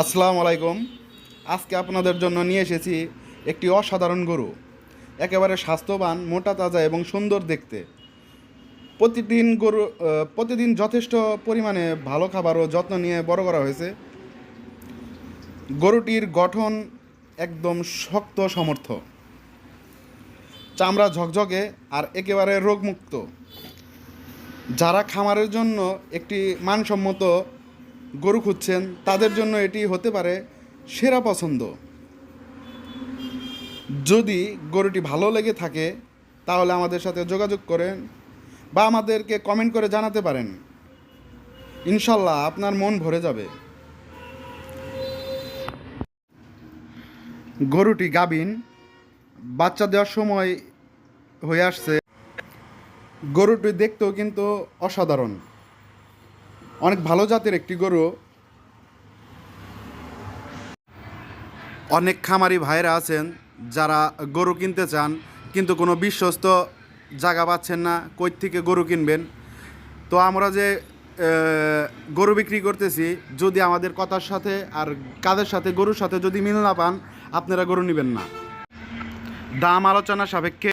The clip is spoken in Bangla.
আসসালামু আলাইকুম। আজকে আপনাদের জন্য নিয়ে এসেছি একটি অসাধারণ গরু। একেবারে স্বাস্থ্যবান, মোটা, তাজা এবং সুন্দর দেখতে। প্রতিদিন গরু প্রতিদিন যথেষ্ট পরিমাণে ভালো খাবার ও যত্ন নিয়ে বড় করা হয়েছে। গরুটির গঠন একদম শক্ত সমর্থ। চামড়া ঝকঝকে আর একেবারে রোগমুক্ত। যারা খামারের জন্য একটি মানসম্মত গরু খুঁজছেন, তাদের জন্য এটি হতে পারে সেরা পছন্দ। যদি গরুটি ভালো লেগে থাকে, তাহলে আমাদের সাথে যোগাযোগ করেন বা আমাদেরকে কমেন্ট করে জানাতে পারেন। ইনশাল্লাহ আপনার মন ভরে যাবে। গরুটি গাবিন বাচ্চা দেওয়ার সময় হয়ে আসছে। গরুটি দেখতেও কিন্তু অসাধারণ। অনেক ভালো জাতের একটি গরু। অনেক খামারি ভাইরা আছেন যারা গরু কিনতে চান, কিন্তু কোনো বিশ্বস্ত জায়গা পাচ্ছেন না, কই থেকে গরু কিনবেন? তো আমরা যে গরু বিক্রি করতেছি, যদি আমাদের কথার সাথে আর কাদের সাথে, গরুর সাথে যদি মিল না পান, আপনারা গরু নেবেন না। দাম আলোচনা সাপেক্ষে